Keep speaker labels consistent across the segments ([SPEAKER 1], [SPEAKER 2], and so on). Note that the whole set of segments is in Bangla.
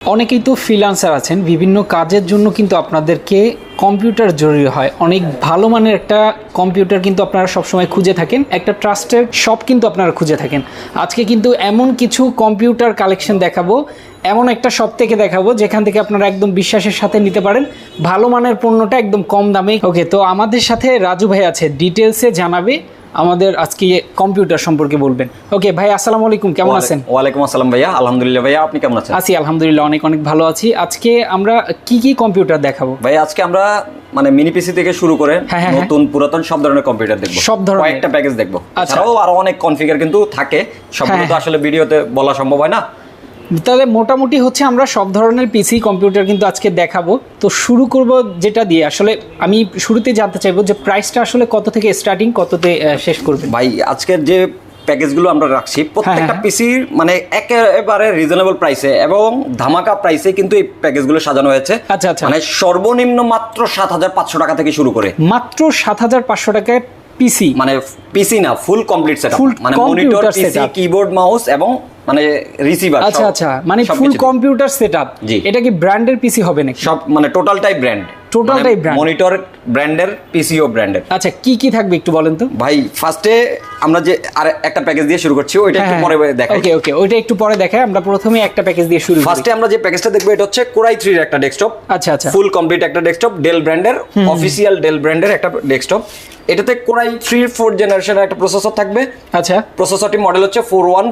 [SPEAKER 1] অনেকেই তো ফ্রিলান্সার আছেন, বিভিন্ন কাজের জন্য কিন্তু আপনাদেরকে কম্পিউটার জরুরি হয়। অনেক ভালো মানের একটা কম্পিউটার কিন্তু আপনারা সবসময় খুঁজে থাকেন, একটা ট্রাস্টেড শপ কিন্তু আপনারা খুঁজে থাকেন। আজকে কিন্তু এমন কিছু কম্পিউটার কালেকশন দেখাবো, এমন একটা শপ থেকে দেখাবো, যেখান থেকে আপনারা একদম বিশ্বাসের সাথে নিতে পারেন। ভালো মানের পণ্যটা একদম কম দামে। ওকে তো আমাদের সাথে রাজু ভাই আছে ডিটেলসে জানাবে। আমাদের আজকে কম্পিউটার সম্পর্কে বলবেন। ওকে ভাই আসসালামু আলাইকুম কেমন আছেন?
[SPEAKER 2] ওয়ালাইকুম আসসালাম ভাইয়া আলহামদুলিল্লাহ ভাইয়া আপনি কেমন আছেন?
[SPEAKER 1] আছি আলহামদুলিল্লাহ অনেক অনেক ভালো আছি। আজকে আমরা কি কি কম্পিউটার দেখাবো?
[SPEAKER 2] ভাই আজকে আমরা মানে মিনি পিসি থেকে শুরু করে
[SPEAKER 1] হ্যাঁ, হ্যাঁ,
[SPEAKER 2] নতুন পুরাতন সব ধরনের কম্পিউটার দেখব।
[SPEAKER 1] সব ধরনের?
[SPEAKER 2] একটা প্যাকেজ দেখব।
[SPEAKER 1] আচ্ছা।
[SPEAKER 2] আরও অনেক কনফিগার কিন্তু থাকে। সবগুলো
[SPEAKER 1] হ্যাঁ,
[SPEAKER 2] তো আসলে ভিডিওতে বলা সম্ভব হয় না।
[SPEAKER 1] তাহলে মোটামুটি হচ্ছে আমরা সব ধরনের পিসি কম্পিউটার কিন্তু আজকে দেখাবো। তো শুরু করব যেটা দিয়ে। আসলে আমি শুরুতে জানতে চাইব যে প্রাইসটা আসলে কত থেকে স্টার্টিং কততে শেষ করবে?
[SPEAKER 2] ভাই আজকের যে প্যাকেজগুলো আমরা রাখছি প্রত্যেকটা
[SPEAKER 1] হ্যাঁ।
[SPEAKER 2] পিসির মানে একেবারে রিজনেবল প্রাইসে এবং ধামাকা প্রাইসে কিন্তু এই প্যাকেজগুলো সাজানো হয়েছে।
[SPEAKER 1] আচ্ছা, আচ্ছা।
[SPEAKER 2] মানে সর্বনিম্ন মাত্র সাত হাজার পাঁচশো টাকা থেকে শুরু করে।
[SPEAKER 1] মাত্র সাত হাজার পাঁচশো টাকায় পিসি
[SPEAKER 2] মানে পিসি না ফুল কমপ্লিট সেটআপ মানে মনিটর পিসি কিবোর্ড মাউস এবং মানে রিসিভার
[SPEAKER 1] আচ্ছা আচ্ছা মানে ফুল কম্পিউটার সেট
[SPEAKER 2] জি।
[SPEAKER 1] এটা কি ব্র্যান্ডের পিসি হবে নাকি?
[SPEAKER 2] সব মানে টোটালটাই ব্র্যান্ড
[SPEAKER 1] টোটালটাই brand।
[SPEAKER 2] মনিটর ব্র্যান্ডের পিসিও ব্র্যান্ডের
[SPEAKER 1] আচ্ছা কি কি থাকবে একটু বলেন তো?
[SPEAKER 2] ভাই ফার্স্টে আমরা যে আর একটা প্যাকেজ দিয়ে শুরু করছি ওইটা একটু পরে দেখাই।
[SPEAKER 1] ওকে ওকে ওইটা একটু পরে দেখাই। আমরা প্রথমে একটা প্যাকেজ দিয়ে শুরু
[SPEAKER 2] ফার্স্টে আমরা যে প্যাকেজটা দেখব এটা হচ্ছে কোরাই থ্রির একটা ডেস্কটপ
[SPEAKER 1] আচ্ছা আচ্ছা।
[SPEAKER 2] ফুল কমপ্লিট একটা ডেস্কটপ ডেল ব্র্যান্ডের অফিসিয়াল ডেল ব্র্যান্ডের একটা ডেস্কটপ এটাতে কোরাই থ্রি ফোর জেনারেশনের একটা প্রসেসর থাকবে।
[SPEAKER 1] আচ্ছা।
[SPEAKER 2] প্রসেসরটি মডেল হচ্ছে ফোর ওয়ান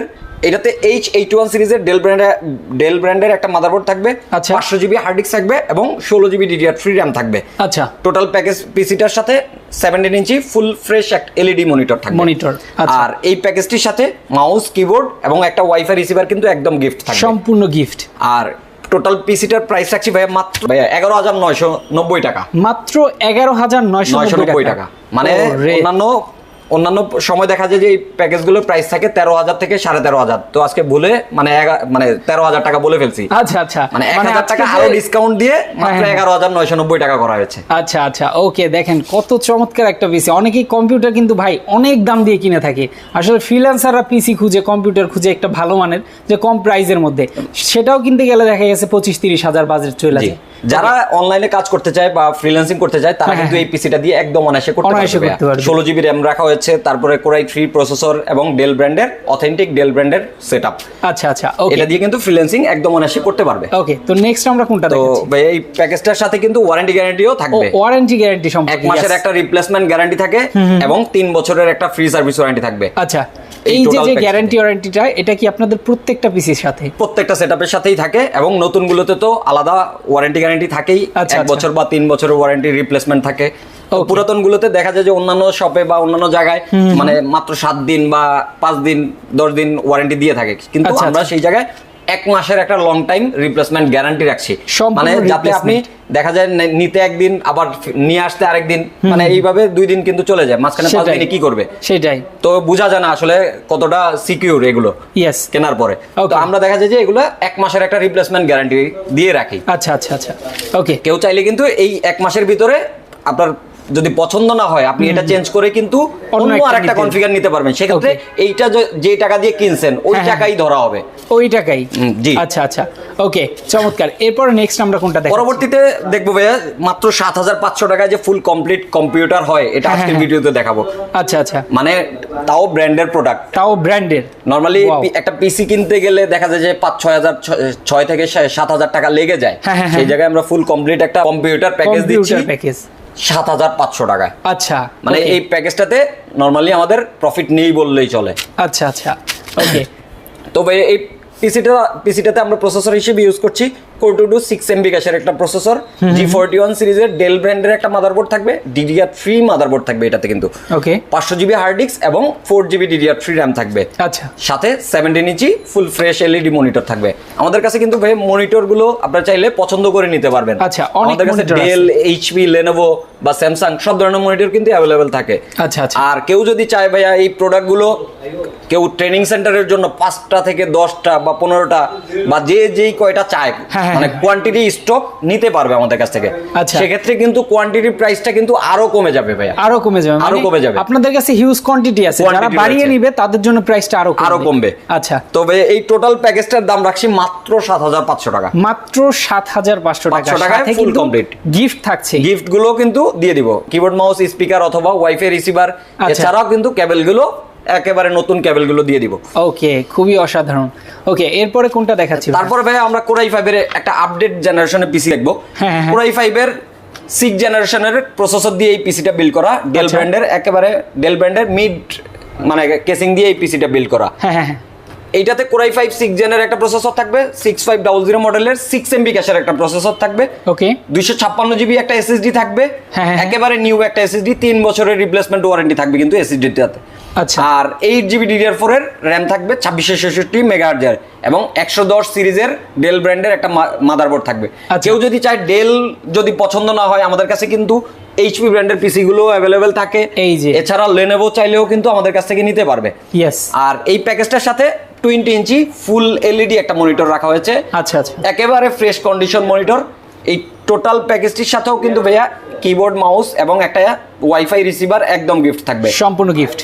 [SPEAKER 2] মডেলের এটাতে এইচ এইট ওয়ান সিরিজের ডেল ব্র্যান্ডের ডেল ব্র্যান্ডের একটা মাদারবোর্ড থাকবে
[SPEAKER 1] আচ্ছা।
[SPEAKER 2] পাঁচশো জিবি হার্ড ডিস্ক থাকবে এবং ষোলো জিবি ডিডিআর থ্রি র্যাম থাকবে।
[SPEAKER 1] আচ্ছা।
[SPEAKER 2] টোটাল প্যাকেজ পিসিটার সাথে seventeen inch full fresh LED monitor থাকবে।
[SPEAKER 1] Monitor, আচ্ছা।
[SPEAKER 2] আর এই প্যাকেজটির সাথে মাউস কিবোর্ড এবং একটা ওয়াইফাই রিসিভার কিন্তু একদম গিফট থাকবে।
[SPEAKER 1] সম্পূর্ণ গিফট
[SPEAKER 2] আর টোটাল পিসিটার প্রাইস রাখছি ভাইয়া মাত্র ভাইয়া এগারো হাজার নয়শো নব্বই টাকা।
[SPEAKER 1] মাত্র এগারো হাজার নয়শো
[SPEAKER 2] নব্বই টাকা। মানে অন্যান্য অন্যান্য সময় দেখা যায় যে এই প্যাকেজগুলোর প্রাইস থাকে তেরো হাজার থেকে সাড়ে তেরো হাজার। তো আজকে বলে মানে মানে তেরো হাজার টাকা বলে ফেলছি।
[SPEAKER 1] আচ্ছা আচ্ছা।
[SPEAKER 2] মানে এক হাজার টাকা আরও ডিসকাউন্ট দিয়ে মাত্র
[SPEAKER 1] হ্যাঁ।
[SPEAKER 2] এগারো হাজার নয়শো নব্বই টাকা করা হয়েছে।
[SPEAKER 1] আচ্ছা আচ্ছা। ওকে দেখেন কত চমৎকার একটা পিসি অনেকেই কম্পিউটার কিন্তু ভাই অনেক দাম দিয়ে কিনে থাকে। আসলে ফ্রিল্যান্সাররা পিসি খুঁজে কম্পিউটার খুঁজে একটা ভালো মানের যে কম প্রাইসের মধ্যে। সেটাও কিনতে গেলে দেখা গেছে পঁচিশ তিরিশ হাজার বাজেট চলে যায়
[SPEAKER 2] যারা অনলাইনে কাজ করতে চায় বা ফ্রিল্যান্সিং করতে চায় তারা
[SPEAKER 1] হ্যাঁ,
[SPEAKER 2] কিন্তু
[SPEAKER 1] হ্যাঁ।
[SPEAKER 2] এই পিসিটা দিয়ে একদম অনায়াসে করতে পারবে। ষোলো জিবি র্যাম রাখা হয়েছে তারপরে কোরাই থ্রি প্রসেসর এবং ডেল ব্র্যান্ডের অথেন্টিক ডেল ব্র্যান্ডের সেট
[SPEAKER 1] আচ্ছা আচ্ছা
[SPEAKER 2] এটা দিয়ে কিন্তু ফ্রিল্যান্সিং একদম অনায়াসে করতে পারবে।
[SPEAKER 1] ওকে তো নেক্সট আমরা কোনটা
[SPEAKER 2] তো ভাই এই প্যাকেজটার সাথে কিন্তু ওয়ারেন্টি গ্যারান্টিও থাকবে।
[SPEAKER 1] ওয়ারেন্টি গ্যারান্টি সম্পর্কে
[SPEAKER 2] এক
[SPEAKER 1] মাসের
[SPEAKER 2] একটা রিপ্লেসমেন্ট গ্যারান্টি থাকে এবং তিন বছরের একটা ফ্রি সার্ভিস ওয়ারেন্টি থাকবে।
[SPEAKER 1] আচ্ছা
[SPEAKER 2] এই
[SPEAKER 1] যে যে গ্যারান্টি ওয়ারেন্টিটা এটা কি আপনাদের প্রত্যেকটা পিসির সাথে?
[SPEAKER 2] প্রত্যেকটা সেটআপের সাথেই থাকে এবং নতুনগুলোতে তো আলাদা ওয়ারেন্টি গ্যারান্টি থাকেই।
[SPEAKER 1] আচ্ছা,
[SPEAKER 2] এক
[SPEAKER 1] আচ্ছা।
[SPEAKER 2] বছর বা তিন বছরের ওয়ারেন্টি রিপ্লেসমেন্ট থাকে. পুরাতন গুলোতে দেখা যায় যে অন্যান্য শপে বা অন্যান্য জায়গায় মানে মাত্র সাত দিন বা পাঁচ দিন দশ দিন ওয়ারেন্টি দিয়ে থাকে। কিন্তু
[SPEAKER 1] আচ্ছা,
[SPEAKER 2] আমরা
[SPEAKER 1] আচ্ছা।
[SPEAKER 2] সেই জায়গায় এক মাসের একটা লং টাইম রিপ্লেসমেন্ট গ্যারান্টি রাখছি। মানে যাতে আপনি দেখা যায় নিতে একদিন আবার নিয়ে আসতে আরেকদিন। মানে এইভাবে দুই দিন কিন্তু চলে যায়। মাঝখানে পাঁচ দিনে কি করবে?
[SPEAKER 1] সেটাই।
[SPEAKER 2] তো বোঝা যায় না আসলে কতটা সিকিউর এগুলো
[SPEAKER 1] ইয়েস
[SPEAKER 2] কেনার পরে। তো আমরা দেখা যায় যে এগুলো এক মাসের একটা রিপ্লেসমেন্ট গ্যারান্টি দিয়ে রাখি।
[SPEAKER 1] আচ্ছা আচ্ছা আচ্ছা। ওকে
[SPEAKER 2] কেউ চাইলে কিন্তু এই এক মাসের ভিতরে আপনার যদি পছন্দ না হয় আপনি এটা চেঞ্জ করে কিন্তু
[SPEAKER 1] অন্য
[SPEAKER 2] আর একটা কনফিগার নিতে পারবেন। সেক্ষেত্রে এইটা যে- টাকা দিয়ে কিনছেন ওই
[SPEAKER 1] হ্যাঁ, হ্যাঁ।
[SPEAKER 2] টাকাই ধরা হবে।
[SPEAKER 1] ওই টাকাই?
[SPEAKER 2] জি।
[SPEAKER 1] আচ্ছা আচ্ছা। ওকে চমৎকার। এরপর নেক্সট আমরা কোনটা দেখব
[SPEAKER 2] পরবর্তীতে দেখব ভাইয়া মাত্র সাত হাজার পাঁচশো টাকায় যে ফুল কমপ্লিট কম্পিউটার হয় এটা
[SPEAKER 1] হ্যাঁ,
[SPEAKER 2] আজকের
[SPEAKER 1] হ্যাঁ।
[SPEAKER 2] ভিডিওতে দেখাবো।
[SPEAKER 1] আচ্ছা আচ্ছা।
[SPEAKER 2] মানে তাও ব্র্যান্ডের প্রোডাক্ট
[SPEAKER 1] তাও ব্র্যান্ডের
[SPEAKER 2] নর্মালি একটা পিসি কিনতে গেলে দেখা যায় যে পাঁচ ছয় হাজার ছয় থেকে সাত হাজার টাকা লেগে যায়। সেই। জায়গায় আমরা ফুল কমপ্লিট একটা কম্পিউটার প্যাকেজ দিচ্ছি।
[SPEAKER 1] প্যাকেজ
[SPEAKER 2] সাত হাজার পাঁচশো টাকায়।
[SPEAKER 1] আচ্ছা
[SPEAKER 2] মানে এই প্যাকেজটাতে নর্মালি আমাদের প্রফিট নেই বললেই চলে।
[SPEAKER 1] আচ্ছা আচ্ছা। ওকে
[SPEAKER 2] তবে এই পিসিটা পিসিটাতে আমরা প্রসেসর হিসেবে ইউজ করছি। Core two two six MB ক্যাশের একটা প্রসেসর জি ফোরটি ওয়ান সিরিজের ডেল ব্র্যান্ডের একটা মাদারবোর্ড থাকবে। ডিডিআর থ্রি মাদারবোর্ড থাকবে এটাতে কিন্তু।
[SPEAKER 1] ওকে
[SPEAKER 2] পাঁচশো জিবি হার্ড ডিস্ক এবং four GB DDR three RAM থাকবে।
[SPEAKER 1] আচ্ছা।
[SPEAKER 2] সাথে seventeen inch full fresh LED monitor থাকবে। আমাদের কাছে কিন্তু ভাই মনিটরগুলো আপনারা চাইলে পছন্দ করে নিতে পারবেন।
[SPEAKER 1] আচ্ছা,
[SPEAKER 2] আমাদের কাছে। ডেল এইচপি লেনোভো বা স্যামসাং সব ধরনের মনিটর কিন্তু অ্যাভেলেবেল থাকে।
[SPEAKER 1] আচ্ছা আচ্ছা।
[SPEAKER 2] আর কেউ যদি চায় ভাইয়া এই প্রোডাক্টগুলো কেউ ট্রেনিং সেন্টারের জন্য পাঁচটা থেকে দশটা বা বা পনেরোটা বা যে যেই কয়টা চায়
[SPEAKER 1] হ্যাঁ, হ্যাঁ,
[SPEAKER 2] মানে
[SPEAKER 1] হ্যাঁ।
[SPEAKER 2] কোয়ান্টিটি স্টক নিতে পারবে আমাদের কাছ থেকে।
[SPEAKER 1] আচ্ছা।
[SPEAKER 2] সেক্ষেত্রে কিন্তু কোয়ান্টিটির প্রাইসটা কিন্তু আরও কমে যাবে ভাইয়া।
[SPEAKER 1] আরও কমে যাবে
[SPEAKER 2] আরও
[SPEAKER 1] মানে
[SPEAKER 2] কমে যাবে।
[SPEAKER 1] আপনাদের কাছে হিউজ কোয়ান্টিটি আছে যারা বাড়িয়ে নিবে তাদের জন্য প্রাইসটা আরও
[SPEAKER 2] আরও কমবে।
[SPEAKER 1] আচ্ছা।
[SPEAKER 2] তবে এই টোটাল প্যাকেজটার দাম রাখছি মাত্র সাত হাজার পাঁচশো টাকা।
[SPEAKER 1] মাত্র সাত হাজার পাঁচশো টাকা।
[SPEAKER 2] 500 টাকায়
[SPEAKER 1] সাথে
[SPEAKER 2] full
[SPEAKER 1] গিফট থাকছে।
[SPEAKER 2] গিফটগুলো কিন্তু দিয়ে দিব। কিবোর্ড মাউস স্পিকার অথবা ওয়াইফাই রিসিভার
[SPEAKER 1] আচ্ছা।
[SPEAKER 2] এছাড়াও কিন্তু কেবলগুলো একেবারে নতুন কেবলগুলো দিয়ে দিব
[SPEAKER 1] ওকে খুবই অসাধারণ ওকে এরপরে কোনটা দেখাচ্ছি?
[SPEAKER 2] তারপরে ভাই আমরা কোরাই ফাইভের একটা আপডেট জেনারেশনের পিসি দেখব। কোরাই ফাইভের সিক্স জেনারেশনের প্রসেসর দিয়ে এই পিসিটা বিল্ড করা ডেল
[SPEAKER 1] আচ্ছা।
[SPEAKER 2] ব্র্যান্ডের একেবারে ডেল ব্র্যান্ডের মিড মানে কেসিং দিয়ে এই পিসিটা বিল্ড করা
[SPEAKER 1] হ্যাঁ হ্যাঁ হ্যাঁ
[SPEAKER 2] এইটাতে কোরাই ফাইভ সিক্স জেনের একটা প্রসেসর থাকবে সিক্স ফাইভ ডাবল জিরো মডেলের সিক্স এমবি ক্যাশের একটা প্রসেসর থাকবে
[SPEAKER 1] ওকে
[SPEAKER 2] দুইশো ছাপ্পান্ন জিবি একটা এসএসডি থাকবে
[SPEAKER 1] হ্যাঁ, হ্যাঁ।
[SPEAKER 2] একেবারে নিউ একটা এসএসডি তিন বছরের রিপ্লেসমেন্ট ওয়ারেন্টি থাকবে কিন্তু এসএসডিটাতে
[SPEAKER 1] আচ্ছা।
[SPEAKER 2] আর এইট জিবি ডিডিআর ফোর এর র্যাম থাকবে ছাব্বিশশো ছেষট্টি মেগাহার্জের এবং একশো দশ সিরিজের ডেল ব্র্যান্ডের একটা মাদারবোর্ড থাকবে।
[SPEAKER 1] আচ্ছা।
[SPEAKER 2] কেউ যদি চায় ডেল যদি পছন্দ না হয় আমাদের কাছে কিন্তু এইচপি ব্র্যান্ডের পিসি গুলো অ্যাভেলেবেল থাকে।
[SPEAKER 1] এই যে।
[SPEAKER 2] এছাড়া লেনেভো চাইলেও কিন্তু আমাদের কাছ থেকে নিতে পারবে।
[SPEAKER 1] ইয়েস
[SPEAKER 2] আর এই প্যাকেজটার সাথে টোয়েন্টি ইঞ্চি ফুল এলইডি একটা মনিটর রাখা হয়েছে।
[SPEAKER 1] আচ্ছা আচ্ছা।
[SPEAKER 2] একেবারে ফ্রেশ কন্ডিশন মনিটর এই টোটাল প্যাকেজটির সাথেও কিন্তু ভাইয়া কিবোর্ড মাউস এবং একটা ওয়াইফাই রিসিভার একদম গিফট থাকবে।
[SPEAKER 1] সম্পূর্ণ গিফট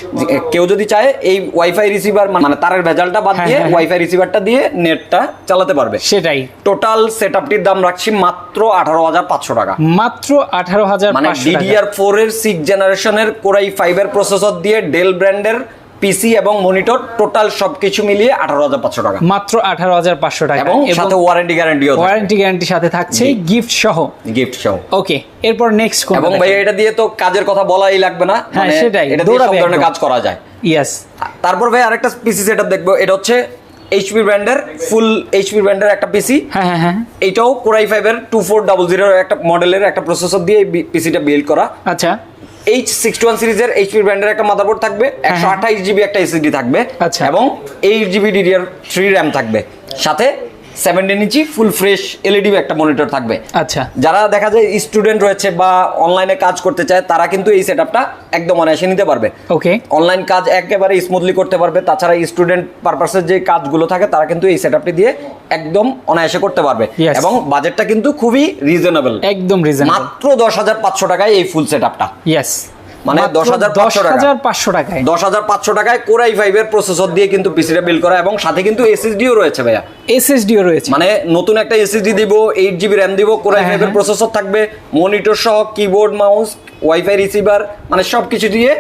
[SPEAKER 2] কেউ যদি চায় এই ওয়াইফাই রিসিভার মানে তারের ভেজালটা বাদ
[SPEAKER 1] হ্যাঁ,
[SPEAKER 2] দিয়ে
[SPEAKER 1] হ্যাঁ, হ্যাঁ।
[SPEAKER 2] ওয়াইফাই রিসিভারটা দিয়ে নেটটা চালাতে পারবে।
[SPEAKER 1] সেটাই।
[SPEAKER 2] টোটাল সেটআপটির দাম রাখছি মাত্র আঠারো হাজার পাঁচশো টাকা।
[SPEAKER 1] মাত্র আঠারো হাজার
[SPEAKER 2] মানে ডিডিআর ফোর এর সিক্স জেনারেশনের কোরাই ফাইভ এর প্রসেসর দিয়ে ডেল ব্র্যান্ডের পিসি এবং মনিটর টোটাল সবকিছু মিলিয়ে আঠারো হাজার পাঁচশো টাকা।
[SPEAKER 1] মাত্র আঠারো হাজার পাঁচশো টাকা।
[SPEAKER 2] এবং সাথে ওয়ারেন্টি গ্যারান্টিও
[SPEAKER 1] ওয়ারেন্টি গ্যারান্টি সাথে থাকছে গিফট সহ।
[SPEAKER 2] গিফট সহ।
[SPEAKER 1] ওকে এরপর নেক্সট কোন
[SPEAKER 2] এবং ভাই এটা দিয়ে তো কাজের কথা বলাই লাগবে না।
[SPEAKER 1] হ্যাঁ,
[SPEAKER 2] মানে
[SPEAKER 1] সেটাই,
[SPEAKER 2] এটা দিয়ে সব ধরনের কাজ করা যায়।
[SPEAKER 1] ইয়েস
[SPEAKER 2] তারপর ভাই আরেকটা পিসি সেটআপ দেখব। এটা হচ্ছে এইচপি ব্র্যান্ডের ফুল এইচপি ব্র্যান্ডের একটা পিসি
[SPEAKER 1] হ্যাঁ হ্যাঁ হ্যাঁ।
[SPEAKER 2] এইটাও কোরাই ফাইভের টু ফোর ডাবল জিরোর একটা মডেলের একটা প্রসেসর দিয়ে পিসিটা বিল্ড করা।
[SPEAKER 1] আচ্ছা।
[SPEAKER 2] এইচ সিক্সটি ওয়ান সিরিজের এইচপি ব্র্যান্ডের একটা মাদারবোর্ড থাকবে একশো আঠাইশ জিবি একটা এসএসডি থাকবে
[SPEAKER 1] আচ্ছা।
[SPEAKER 2] এবং eight GB DDR three RAM থাকবে সাথে seventeen inch full fresh LED একটা মনিটর থাকবে।
[SPEAKER 1] আচ্ছা।
[SPEAKER 2] যারা দেখা যায় স্টুডেন্ট রয়েছে বা অনলাইনে কাজ করতে চায় তারা কিন্তু এই সেটআপটা একদম অনায়াসে নিতে পারবে।
[SPEAKER 1] ওকে
[SPEAKER 2] অনলাইন কাজ একেবারে স্মুথলি করতে পারবে। তাছাড়া স্টুডেন্ট পারপাসের যে কাজগুলো থাকে তারা কিন্তু এই সেটআপটি দিয়ে একদম অনায়াসে করতে পারবে. এবং বাজেটটা কিন্তু খুবই রিজনেবল
[SPEAKER 1] একদম রিজনেবল
[SPEAKER 2] মাত্র দশ হাজার পাঁচশো টাকায় এই ফুল সেটআপটা
[SPEAKER 1] ইয়েস
[SPEAKER 2] মানে দশ
[SPEAKER 1] হাজার পাঁচশো টাকায়।
[SPEAKER 2] দশ হাজার পাঁচশো টাকায় কোরাই ফাইভের প্রসেসর দিয়ে কিন্তু পিসিটা বিল করা এবং সাথে কিন্তু এসএসডিও রয়েছে ভাইয়া।
[SPEAKER 1] এসএসডিও রয়েছে।
[SPEAKER 2] মানে নতুন একটা এসএসডি দিব এইট জিবি র্যাম দিব কোরাই ফাইভের। প্রসেসর থাকবে মনিটর সহ কিবোর্ড মাউস ওয়াইফাই রিসিভার মানে সবকিছু দিয়ে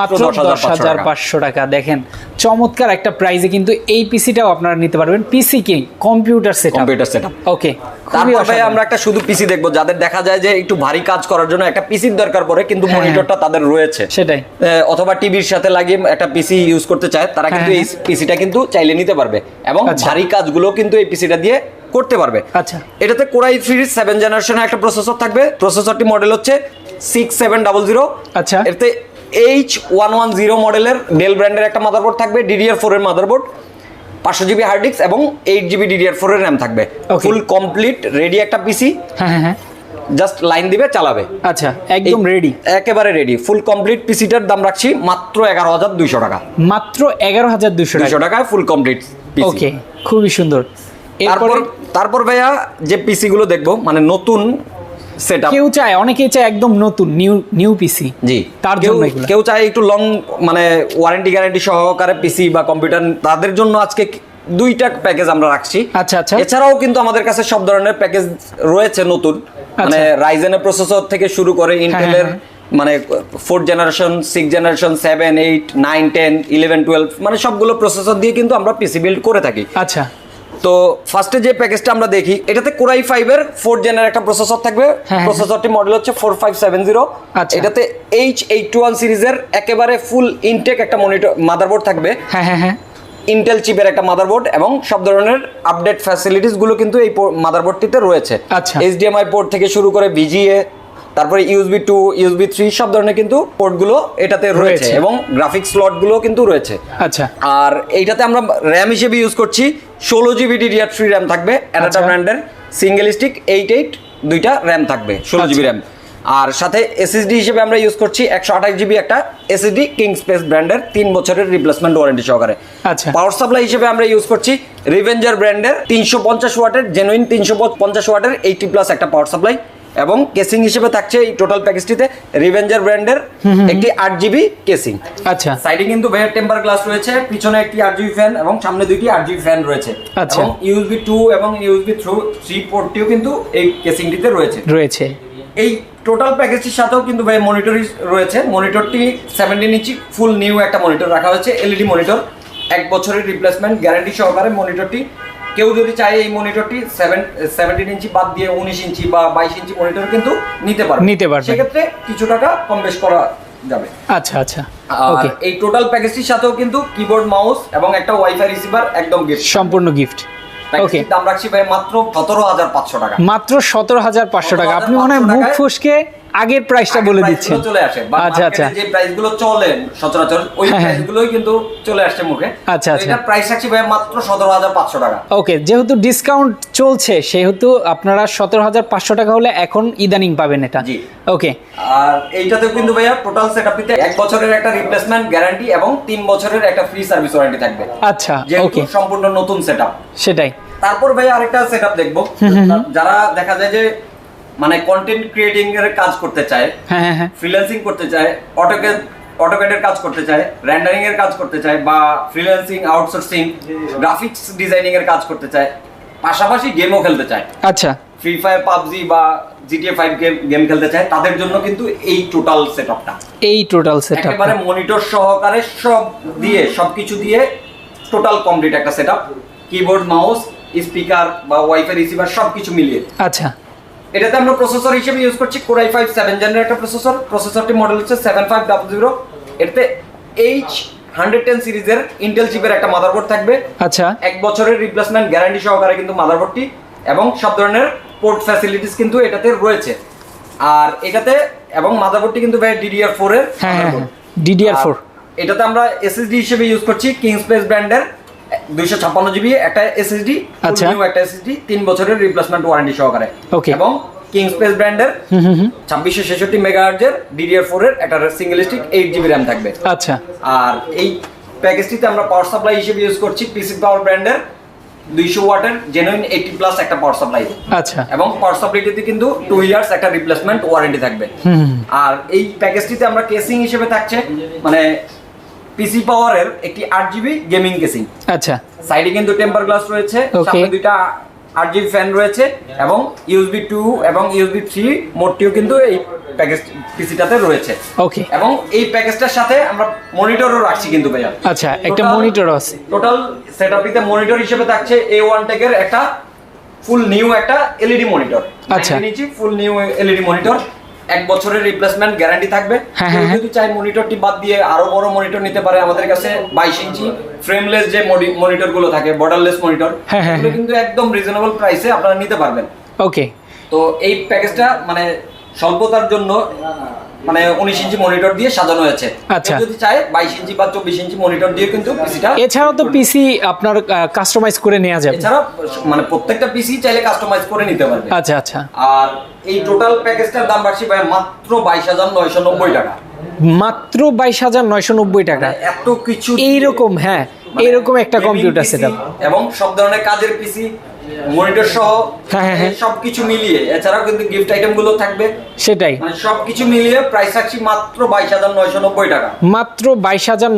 [SPEAKER 2] মাত্র দশ হাজার
[SPEAKER 1] পাঁচশো টাকা। দেখেন চমৎকার একটা প্রাইজে কিন্তু এই পিসিটাও আপনারা নিতে পারবেন। পিসি কি? Computer set
[SPEAKER 2] computer setup
[SPEAKER 1] okay
[SPEAKER 2] তারপর আমরা একটা শুধু পিসি দেখব। যাদের দেখা যায় যে একটু ভারী কাজ করার জন্য একটা পিসির দরকার পড়ে কিন্তু
[SPEAKER 1] হ্যাঁ,
[SPEAKER 2] মনিটরটা তাদের রয়েছে।
[SPEAKER 1] সেটাই।
[SPEAKER 2] অথবা টিভির সাথে লাগিয়ে একটা পিসি ইউজ করতে চায় তারা কিন্তু এই
[SPEAKER 1] হ্যাঁ,
[SPEAKER 2] পিসিটা কিন্তু চাইলে নিতে পারবে। এবং
[SPEAKER 1] আচ্ছা।
[SPEAKER 2] ভারী কাজগুলো কিন্তু এই পিসিটা দিয়ে করতে পারবে।
[SPEAKER 1] আচ্ছা।
[SPEAKER 2] এটাতে কোরাই থ্রি সেভেন জেনারেশনের একটা প্রসেসর থাকবে। প্রসেসরটি মডেল হচ্ছে সিক্স সেভেন ডাবল জিরো
[SPEAKER 1] আচ্ছা।
[SPEAKER 2] এতে এইচ ওয়ান ওয়ান জিরো মডেলের ডেল ব্র্যান্ডের একটা মাদারবোর্ড থাকবে ডিডিআর ফোর এর মাদারবোর্ড পাঁচশো জিবি হার্ড ডিস্ক এবং এইট জিবি ডিডিআর ফোর এর র্যাম থাকবে। ফুল কমপ্লিট রেডি একটা পিসি
[SPEAKER 1] হ্যাঁ হ্যাঁ হ্যাঁ।
[SPEAKER 2] জাস্ট লাইন দিবে চালাবে।
[SPEAKER 1] আচ্ছা একদম রেডি
[SPEAKER 2] একেবারে রেডি ফুল কমপ্লিট পিসিটার দাম রাখছি মাত্র এগারো হাজার দুইশো টাকা।
[SPEAKER 1] মাত্র এগারো হাজার
[SPEAKER 2] দুইশো
[SPEAKER 1] টাকা।
[SPEAKER 2] টাকায় ফুল কমপ্লিট
[SPEAKER 1] ওকে খুবই সুন্দর।
[SPEAKER 2] তারপর তারপর ভাইয়া যে পিসিগুলো দেখব মানে নতুন সেট
[SPEAKER 1] কেউ চায় অনেকেই চায় একদম নতুন নিউ নিউ পিসি
[SPEAKER 2] জি।
[SPEAKER 1] তার জন্য
[SPEAKER 2] কেউ চায় একটু লং মানে ওয়ারেন্টি গ্যারান্টি সহকারে পিসি বা কম্পিউটার তাদের জন্য আজকে দুইটা প্যাকেজ আমরা রাখছি।
[SPEAKER 1] আচ্ছা, আচ্ছা।
[SPEAKER 2] এছাড়াও কিন্তু আমাদের কাছে সব ধরনের প্যাকেজ রয়েছে নতুন। মানে রাইজেনের প্রসেসর থেকে শুরু করে ইন্টেলের
[SPEAKER 1] হ্যাঁ,
[SPEAKER 2] মানে fourth generation six generation seven eight nine ten eleven twelve মানে সবগুলো প্রসেসর দিয়ে কিন্তু আমরা পিসি বিল্ড করে থাকি।
[SPEAKER 1] আচ্ছা।
[SPEAKER 2] তো ফার্স্টে যে প্যাকেজটা আমরা দেখি এটাতে কোরাই ফাইভ এর ফোর জেনের একটা প্রসেসর থাকবে
[SPEAKER 1] হ্যাঁ।
[SPEAKER 2] প্রসেসরটি মডেল হচ্ছে ফোর ফাইভ সেভেন জিরো
[SPEAKER 1] আচ্ছা।
[SPEAKER 2] এটাতে এইচ এইট টু ওয়ান সিরিজের একেবারে ফুল ইনটেক একটা মনিটর মাদারবোর্ড থাকবে
[SPEAKER 1] হ্যাঁ হ্যাঁ হ্যাঁ
[SPEAKER 2] ইন্টেল চিপের একটা মাদারবোর্ড এবং সব ধরনের আপডেট ফ্যাসিলিটিসগুলো কিন্তু এই মাদারবোর্ডটিতে রয়েছে
[SPEAKER 1] আচ্ছা।
[SPEAKER 2] এইচডিএমআই পোর্ট থেকে শুরু করে ভিজিএ তারপরে ইউএসবি টু ইউএসবি থ্রি সব ধরনের কিন্তু পোর্টগুলো এটাতে রয়েছে। এবং গ্রাফিক্স স্লটগুলো কিন্তু রয়েছে
[SPEAKER 1] আচ্ছা
[SPEAKER 2] আর এইটাতে আমরা র্যাম হিসেবে ইউজ করছি ষোলো জিবি ডিডিআর থ্রি র্যাম থাকবে অ্যাডাটা
[SPEAKER 1] আচ্ছা।
[SPEAKER 2] ব্র্যান্ডের সিঙ্গেল স্টিক এইট এইট দুইটা র্যাম থাকবে ষোলো জিবি
[SPEAKER 1] আচ্ছা।
[SPEAKER 2] র্যাম আর সাথে এসএসডি হিসেবে আমরা ইউজ করছি একশো আঠাশ জিবি একটা এসএসডি কিং স্পেস ব্র্যান্ডের তিন বছরের রিপ্লেসমেন্ট ওয়ারেন্টি সহকারে
[SPEAKER 1] আচ্ছা
[SPEAKER 2] পাওয়ার সাপ্লাই হিসেবে আমরা ইউজ করছি রিভেঞ্জার ব্র্যান্ডের তিনশো পঞ্চাশ ওয়াটের জেনুইন তিনশো পঞ্চাশ ওয়াটের এইটি প্লাস একটা পাওয়ার সাপ্লাই এবং কেসিং হিসেবে থাকছে এই টোটাল প্যাকেজটিতে রিভেঞ্জার ব্র্যান্ডের একটি আট জিবি কেসিং
[SPEAKER 1] আচ্ছা।
[SPEAKER 2] সাইডে কিন্তু ভেয়ার টেম্পার গ্লাস রয়েছে পিছনে একটি আট জিবি ফ্যান এবং সামনে দুইটি আট জিবি ফ্যান রয়েছে।
[SPEAKER 1] আচ্ছা।
[SPEAKER 2] এবং ইউএসবি টু এবং ইউএসবি থ্রু থ্রি পোর্টটিও কিন্তু এই কেসিংটিতে রয়েছে।
[SPEAKER 1] রয়েছে।
[SPEAKER 2] এই টোটাল প্যাকেজটির সাথেও কিন্তু ভাই মনিটর রয়েছে। মনিটরটি সেভেন্টিন ইঞ্চি ফুল নিউ একটা মনিটর রাখা হয়েছে এলইডি মনিটর এক বছরের রিপ্লেসমেন্ট গ্যারান্টি সহকারে মনিটরটি কেউ যদি চায় এই মনিটরটি সেভেন সেভেন্টিন ইঞ্চি বাদ দিয়ে উনিশ ইঞ্চি বা বাইশ ইঞ্চি মনিটর কিন্তু নিতে পারবে।
[SPEAKER 1] নিতে পারবে।
[SPEAKER 2] সেক্ষেত্রে কিছু টাকা কম বেশ করা যাবে।
[SPEAKER 1] আচ্ছা আচ্ছা।
[SPEAKER 2] আর এই টোটাল প্যাকেজটির সাথেও কিন্তু কিবোর্ড মাউস এবং একটা ওয়াইফাই রিসিভার একদম গিফট
[SPEAKER 1] সম্পূর্ণ গিফট ওকে
[SPEAKER 2] দাম রাখছি ভাই মাত্র সতেরো হাজার পাঁচশো টাকা।
[SPEAKER 1] মাত্র সতেরো হাজার পাঁচশো টাকা। আপনি মনে হয় মুখ ফসকে আগের প্রাইসটা বলে দিচ্ছেন।
[SPEAKER 2] চলে আসে
[SPEAKER 1] আচ্ছা আচ্ছা।
[SPEAKER 2] যে প্রাইসগুলো চলে সচরাচর ওই
[SPEAKER 1] হ্যাঁ, হ্যাঁ।
[SPEAKER 2] প্রাইসগুলোই কিন্তু চলে আসছে মুখে।
[SPEAKER 1] আচ্ছা, আচ্ছা।
[SPEAKER 2] এটার প্রাইস রাখছি ভাই মাত্র সতেরো হাজার পাঁচশো টাকা।
[SPEAKER 1] ওকে যেহেতু ডিসকাউন্ট চলছে সেহেতু আপনারা সতেরো হাজার পাঁচশো টাকা হলে এখন ইদানিং পাবেন এটা।
[SPEAKER 2] জি।
[SPEAKER 1] ওকে।
[SPEAKER 2] আর এইটাতে কিন্তু ভাইয়া টোটাল সেট আপটিতে এক বছরের একটা রিপ্লেসমেন্ট গ্যারান্টি এবং তিন বছরের একটা ফ্রি সার্ভিস ওয়ারেন্টি থাকবে।
[SPEAKER 1] আচ্ছা ওকে।
[SPEAKER 2] সম্পূর্ণ নতুন সেট
[SPEAKER 1] সেটাই।
[SPEAKER 2] তারপর ভাই আরেকটা সেট আপ দেখব যারা দেখা যায় যে মানে কন্টেন্ট ক্রিয়েটিং এর কাজ করতে চায়
[SPEAKER 1] হ্যাঁ হ্যাঁ
[SPEAKER 2] ফ্রিল্যান্সিং করতে চায় অটোক্যাড অটোক্যাডের কাজ করতে চায় র্যান্ডারিং এর কাজ করতে চায় বা ফ্রিল্যান্সিং আউটসোর্সিং গ্রাফিক্স ডিজাইনিং এর কাজ করতে চায় পাশাপাশি গেমও খেলতে চায়।
[SPEAKER 1] আচ্ছা।
[SPEAKER 2] ফ্রি ফায়ার পাবজি বা জিটিএ ফাইভ গেম গেম খেলতে চায় তাদের জন্য কিন্তু এই টোটাল সেট আপটা
[SPEAKER 1] এই টোটাল সেট
[SPEAKER 2] একেবারে মনিটর সহকারে সব দিয়ে সবকিছু দিয়ে টোটাল কমপ্লিট একটা set up keyboard mouse speaker বা ওয়াইফাই রিসিভার সবকিছু মিলিয়ে।
[SPEAKER 1] আচ্ছা।
[SPEAKER 2] এটাতে আমরা প্রসেসর হিসেবে ইউজ করছি কোরাই ফাইভ সেভেন জেনের একটা প্রসেসর প্রসেসরটি মডেল হচ্ছে সেভেন ফাইভ ডাবল জিরো এটাতে এইচ হান্ড্রেড টেন সিরিজের ইন্টেল চিপের একটা মাদারবোর্ড থাকবে।
[SPEAKER 1] আচ্ছা।
[SPEAKER 2] এক বছরের রিপ্লেসমেন্ট গ্যারান্টি সহকারে কিন্তু মাদারবোর্ডটি এবং সব ধরনের পোর্ট ফ্যাসিলিটিস কিন্তু এটাতে রয়েছে। আর এটাতে এবং মাদারবোর্ডটি কিন্তু ভাই ডিডিআর ফোর এর
[SPEAKER 1] হ্যাঁ হ্যাঁ ডিডিআর ফোর
[SPEAKER 2] এটাতে আমরা এসএসডি হিসেবে ইউজ করছি কিং স্পেস ব্র্যান্ডের দুইশো ছাপ্পান্ন জিবি একটা এসএসডি
[SPEAKER 1] আচ্ছা।
[SPEAKER 2] একটা এসএসডি তিন বছরের রিপ্লেসমেন্ট ওয়ারেন্টি সহকারে।
[SPEAKER 1] Okay.
[SPEAKER 2] এবং কিং স্পেস ব্র্যান্ডের ছাব্বিশশো ছেষট্টি মেগাহার্জের ডিডিআর ফোর এর একটা single stick eight GB RAM থাকবে।
[SPEAKER 1] আচ্ছা।
[SPEAKER 2] আর এই প্যাকেজটিতে আমরা পাওয়ার সাপ্লাই হিসেবে ইউজ করছি পিসি পাওয়ার ব্র্যান্ডের দুইশো ওয়াটের জেনুইন এইটি প্লাস একটা পাওয়ার সাপ্লাই
[SPEAKER 1] আচ্ছা।
[SPEAKER 2] এবং পাওয়ার সাপ্লাইটিতে কিন্তু টু ইয়ার্স একটা রিপ্লেসমেন্ট ওয়ারেন্টি থাকবে। আর এই প্যাকেজটিতে আমরা কেসিং হিসেবে থাকছে মানে পিসি পাওয়ারের একটি আট জিবি গেমিং কেসিং
[SPEAKER 1] আচ্ছা।
[SPEAKER 2] সাইডে কিন্তু টেম্পার গ্লাস রয়েছে সামনে দুইটা আট জিবি ফ্যান রয়েছে এবং ইউএসবি টু এবং ইউএসবি থ্রি মোডটিও কিন্তু এই প্যাকেজ পিসিটাতে রয়েছে।
[SPEAKER 1] ওকে
[SPEAKER 2] এবং এই প্যাকেজটার সাথে আমরা মনিটরও রাখছি কিন্তু ভাইয়া।
[SPEAKER 1] আচ্ছা একটা মনিটর আছে।
[SPEAKER 2] টোটাল সেটআপটিতে মনিটর হিসেবে থাকছে এ ওয়ান টেকের একটা ফুল নিউ একটা এলইডি মনিটর
[SPEAKER 1] আচ্ছা।
[SPEAKER 2] নিচে ফুল নিউ এলইডি মনিটর এক বছরের রিপ্লেসমেন্ট গ্যারান্টি থাকবে।
[SPEAKER 1] হ্যাঁ, হ্যাঁ,
[SPEAKER 2] যদি চাই মনিটরটি বাদ দিয়ে আরও বড় মনিটর নিতে পারে আমাদের কাছে বাইশ ইঞ্চি ফ্রেমলেস যে মনিটরগুলো থাকে বর্ডারলেস মনিটর
[SPEAKER 1] হ্যাঁ, হ্যাঁ,
[SPEAKER 2] এগুলো কিন্তু একদম রিজনেবল প্রাইসে আপনারা নিতে পারবেন।
[SPEAKER 1] ওকে
[SPEAKER 2] তো এই প্যাকেজটা মানে স্বল্পতার জন্য মানে উনিশ ইঞ্চি মনিটর দিয়ে সাজানো হয়েছে।
[SPEAKER 1] আচ্ছা।
[SPEAKER 2] যদি চায় বাইশ ইঞ্চি বা চব্বিশ ইঞ্চি মনিটর দিয়ে কিন্তু পিসিটা
[SPEAKER 1] এছাড়াও তো পিসি আপনার কাস্টমাইজ করে নেওয়া যাবে।
[SPEAKER 2] এছাড়া মানে প্রত্যেকটা পিসি চাইলে কাস্টমাইজ করে নিতে পারবে।
[SPEAKER 1] আচ্ছা আচ্ছা।
[SPEAKER 2] আর এই টোটাল প্যাকেজটার দাম রাখছি ভাই মাত্র বাইশ হাজার নয়শো নব্বই টাকা।
[SPEAKER 1] মাত্র বাইশ হাজার নয়শো নব্বই টাকা।
[SPEAKER 2] মানে এত কিছু
[SPEAKER 1] এইরকম হ্যাঁ
[SPEAKER 2] মানে
[SPEAKER 1] এইরকম একটা কম্পিউটার সেট
[SPEAKER 2] এবং সব ধরনের কাজের পিসি মনিটর সহ
[SPEAKER 1] হ্যাঁ, হ্যাঁ, হ্যাঁ।
[SPEAKER 2] সবকিছু মিলিয়ে এছাড়াও কিন্তু গিফট আইটেমগুলো থাকবে।
[SPEAKER 1] সেটাই।
[SPEAKER 2] মানে সবকিছু মিলিয়ে প্রাইস রাখছি মাত্র বাইশ হাজার নয়শো নব্বই টাকা।
[SPEAKER 1] মাত্র বাইশ হাজার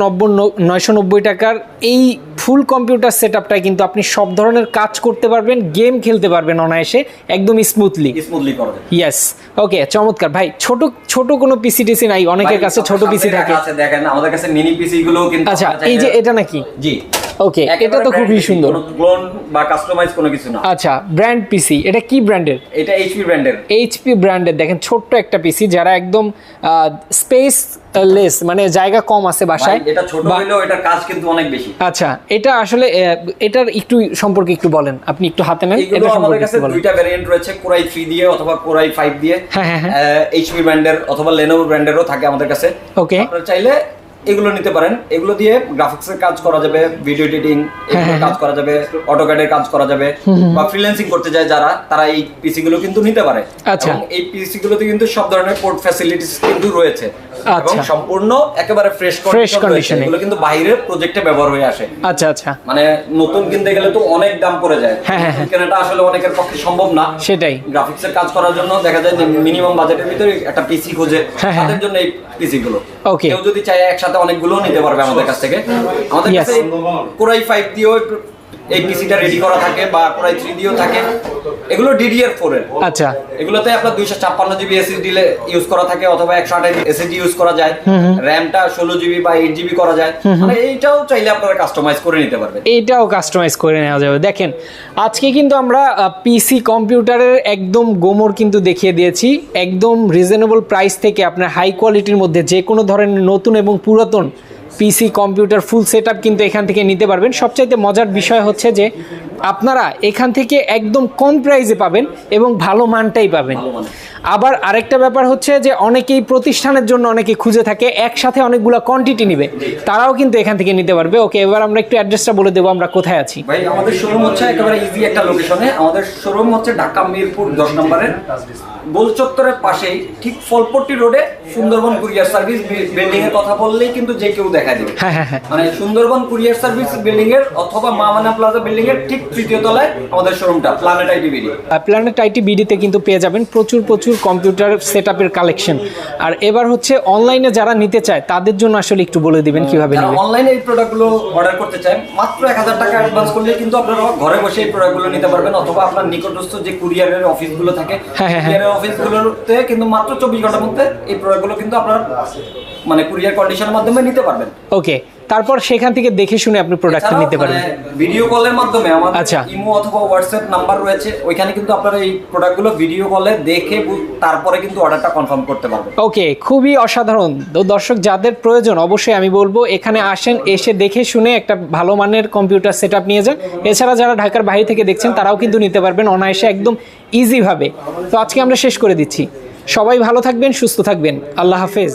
[SPEAKER 1] নয়শো নব্বই টাকার এই ফুল কম্পিউটার সেট আপটায় কিন্তু আপনি সব ধরনের কাজ করতে পারবেন গেম খেলতে পারবেন অনায়াসে একদম স্মুথলি
[SPEAKER 2] স্মুথলি করবে
[SPEAKER 1] ইয়েস ওকে চমৎকার। ভাই ছোট ছোট কোনো পিসি টিসি নাই অনেকের কাছে ছোট পিসি থাকে।
[SPEAKER 2] দেখেন আমাদের কাছে মিনি পিসি গুলো কিন্তু
[SPEAKER 1] আচ্ছা এই যে এটা নাকি?
[SPEAKER 2] জি।
[SPEAKER 1] ওকে এটা তো খুবই সুন্দর।
[SPEAKER 2] কোনো ক্লোন বা কাস্টমাইজ কোনো কিছু না।
[SPEAKER 1] আচ্ছা ব্র্যান্ড পিসি এটা কি ব্র্যান্ডের
[SPEAKER 2] এটা এইচপি ব্র্যান্ডের
[SPEAKER 1] এইচপি ব্র্যান্ডের দেখেন ছোট্ট একটা পিসি যারা একদম স্পেস লেস মানে জায়গা কম আছে বাসায়
[SPEAKER 2] এটা ছোট এটার কাজ কিন্তু অনেক বেশি।
[SPEAKER 1] আচ্ছা এটা আসলে এটার একটু সম্পর্কে একটু বলেন আপনি একটু হাতে নেন এটা
[SPEAKER 2] আমাদের
[SPEAKER 1] সম্পর্কে
[SPEAKER 2] কাছে
[SPEAKER 1] একটু বলেন।
[SPEAKER 2] দুইটা রয়েছে কোরাই থ্রি দিয়ে অথবা কোরাই ফাইভ দিয়ে।
[SPEAKER 1] হ্যাঁ, হ্যাঁ,
[SPEAKER 2] এইচপি ব্র্যান্ডের অথবা লেনোভো ব্র্যান্ডেরও থাকে আমাদের কাছে।
[SPEAKER 1] ওকে
[SPEAKER 2] আপনারা চাইলে এগুলো নিতে পারেন। এগুলো দিয়ে গ্রাফিক্সের কাজ করা যাবে ভিডিও এডিটিং এগুলো কাজ করা যাবে অটোক্যাডের কাজ করা যাবে বা ফ্রিল্যান্সিং করতে যায় যারা তারা এই পিসি গুলো কিন্তু নিতে পারে।
[SPEAKER 1] আচ্ছা।
[SPEAKER 2] এবং এই পিসি গুলোতে কিন্তু সব ধরনের পোর্ট ফ্যাসিলিটিস কিন্তু রয়েছে। এবং
[SPEAKER 1] আচ্ছা।
[SPEAKER 2] সম্পূর্ণ একেবারে ফ্রেশ
[SPEAKER 1] Fresh
[SPEAKER 2] কন্ডিশন। এগুলো কিন্তু বাইরের প্রজেক্টে ব্যবহার হয়ে আসে
[SPEAKER 1] আচ্ছা আচ্ছা
[SPEAKER 2] মানে নতুন কিনতে গেলে তো অনেক দাম পড়ে যায়
[SPEAKER 1] হ্যাঁ, হ্যাঁ, হ্যাঁ।
[SPEAKER 2] কেনাটা আসলে অনেকের পক্ষে সম্ভব না
[SPEAKER 1] সেটাই
[SPEAKER 2] গ্রাফিক্সের কাজ করার জন্য দেখা যায় যে মিনিমাম বাজেটের ভিতরে একটা পিসি খোঁজে
[SPEAKER 1] হ্যাঁ।
[SPEAKER 2] তাদের জন্য এই পিসি গুলো. কেউ যদি চায় একসাথে অনেকগুলো নিতে পারবে আমাদের কাছ থেকে আমাদের কাছে কোরাই ফাইভ দিয়েও এই পিসিটা রেডি করা থাকে বা কোরাই থ্রি দিয়েও থাকে। এগুলো ডিডিআর ফোর এর।
[SPEAKER 1] আচ্ছা।
[SPEAKER 2] এগুলোতে আপনার দুইশো ছাপ্পান্ন জিবি এসএসডি ইউজ করা থাকে অথবা একশো আঠাশ এসএসডি ইউজ করা যায়। র্যামটা ষোলো জিবি বা এইট জিবি করা যায়। মানে এইটাও চাইলে আপনারা কাস্টমাইজ করে নিতে পারবেন।
[SPEAKER 1] এইটাও কাস্টমাইজ করে নেওয়া যাবে। দেখেন আজকে কিন্তু আমরা পিসি কম্পিউটারের একদম গোমর কিন্তু দেখিয়ে দিয়েছি। একদম রিজনেবল প্রাইস থেকে আপনার হাই কোয়ালিটির মধ্যে যে কোনো ধরনের নতুন এবং পুরাতন পিসি কম্পিউটার ফুল সেট কিন্তু এখান থেকে নিতে পারবেন। সবচাইতে মজার বিষয় হচ্ছে যে আপনারা এখান থেকে একদম কম প্রাইজে পাবেন এবং ভালো মানটাই পাবেন। আবার আরেকটা ব্যাপার হচ্ছে যে অনেকেই প্রতিষ্ঠানের জন্য অনেকে খুঁজে থাকে একসাথে অনেকগুলো কোয়ান্টিটি নিবে। তারাও কিন্তু এখান থেকে নিতে পারবে। ওকে এবার আমরা একটু অ্যাড্রেসটা বলে দেবো আমরা কোথায় আছি।
[SPEAKER 2] ভাই আমাদের শোরুম হচ্ছে একেবারে ইজি একটা লোকেশনে আমাদের শোরুম হচ্ছে ঢাকা মিরপুর দশ নম্বরের। গোল চত্বরের পাশেই ঠিক ফলপট্টি রোডে সুন্দরবন কুরিয়ার সার্ভিস বিল্ডিং এর কথা বললেই কিন্তু যে কেউ দেখা দেবে
[SPEAKER 1] হ্যাঁ হ্যাঁ হ্যাঁ।
[SPEAKER 2] মানে সুন্দরবন কুরিয়ার সার্ভিস বিল্ডিং এর অথবা মামানা প্লাজা বিল্ডিং এর ঠিক তৃতীয় তলায় আমাদের শোরুমটা Planet IT BD
[SPEAKER 1] Planet IT বিডিতে কিন্তু পেয়ে যাবেন প্রচুর প্রচুর কম্পিউটার সেট আপের কালেকশন আর এবার হচ্ছে অনলাইনে যারা নিতে চায় তাদের জন্য আসলে একটু বলে দিবেন কীভাবে নেবে
[SPEAKER 2] অনলাইনে এই প্রোডাক্টগুলো অর্ডার করতে চায় মাত্র এক হাজার টাকা অ্যাডভান্স করলে কিন্তু আপনারা ঘরে বসে এই প্রোডাক্টগুলো নিতে পারবেন অথবা আপনার নিকটস্থ যে কুরিয়ারের অফিসগুলো থাকে
[SPEAKER 1] হ্যাঁ, হ্যাঁ, হ্যাঁ।
[SPEAKER 2] কুরিয়ারের অফিসগুলোতে কিন্তু মাত্র চব্বিশ ঘণ্টার মধ্যে এই প্রোডাক্টগুলো কিন্তু আপনার মানে কুরিয়ার কন্ডিশনের মাধ্যমে নিতে পারবেন।
[SPEAKER 1] ওকে তারপর সেখান থেকে দেখে শুনে আপনি প্রোডাক্টটা নিতে পারবেন।
[SPEAKER 2] ভিডিও কলের মাধ্যমে আমাদের
[SPEAKER 1] আচ্ছা।
[SPEAKER 2] ইমো অথবা হোয়াটসঅ্যাপ নাম্বার রয়েছে ওইখানে কিন্তু আপনারা এই প্রোডাক্টগুলো ভিডিও কলে দেখে তারপরে কিন্তু অর্ডারটা কনফার্ম করতে পারবেন।
[SPEAKER 1] ওকে খুবই অসাধারণ। দর্শক যাদের প্রয়োজন অবশ্যই আমি বলব এখানে আসেন এসে দেখে শুনে একটা ভালো মানের কম্পিউটার সেট নিয়ে যান। এছাড়া যারা ঢাকার বাইরে থেকে দেখছেন তারাও কিন্তু নিতে পারবেন অনায়াসে একদম ইজিভাবে তো আজকে আমরা শেষ করে দিচ্ছি। সবাই ভালো থাকবেন সুস্থ থাকবেন। আল্লাহ হাফেজ।